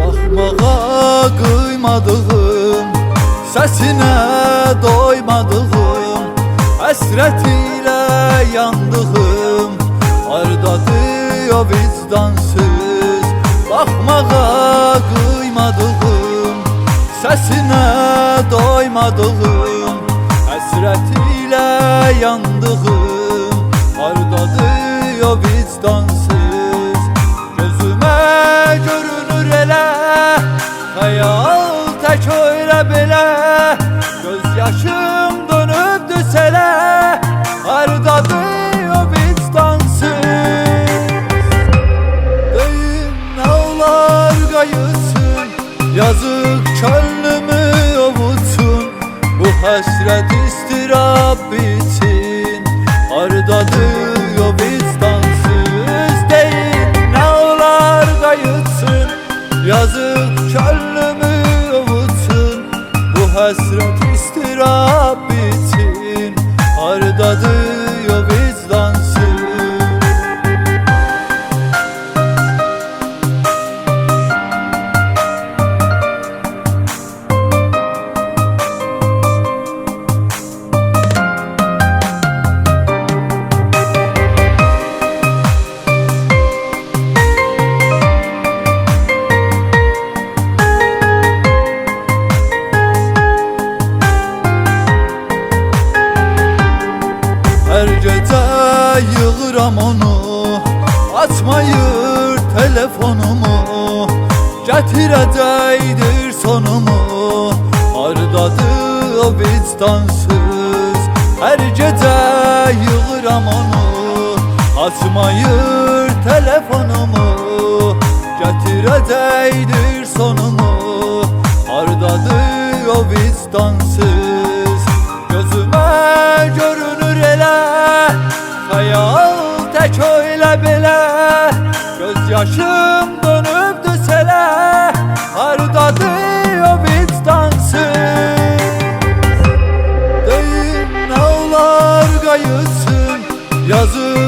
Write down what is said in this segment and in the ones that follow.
Bakmağa kıymadığım Sesine doymadığım Hasret ile yandığım Ardadı o vicdansız. Bakmağa kıymadığım Sesine doymadığım Hasret ile yandığım Ardadı o vicdansız görünür elə Hayal tək öyle belə Göz yaşım dönübdü selə Hardadır o vicdansız Deyim ne olar qayıtsın Yazık könlümü ovutsun. Bu hasret istirab bitsin Yazık könlümü ovutsun Bu hasret istirab bitsin. Hardadır gece yığıram onu Açmayır telefonumu Getirəcəkdir sonumu. Hardadır o vicdansız Her gece yığıram onu Açmayır telefonumu Getirəcəkdir sonumu yaşım dönübdü selə Hardadır o vicdansız Deyim ne olar qayıtsın Yazık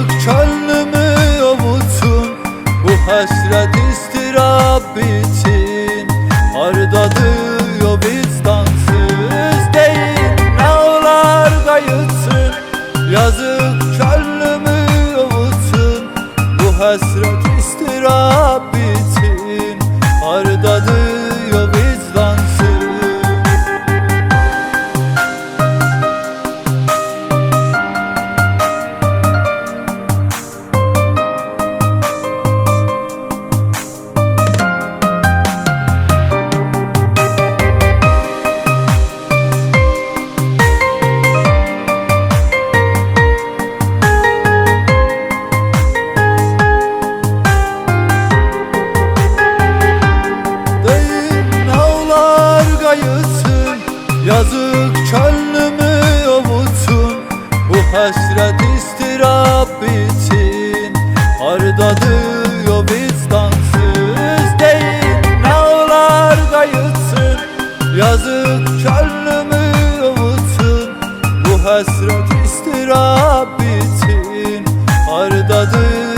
Yazık çöllümü avutsun Bu hasret istirap için. Arda diyor vicdansız değil Ne ağlar kayıtsın Yazık çöllümü avutsun Bu hasret istirap için. Arda diyor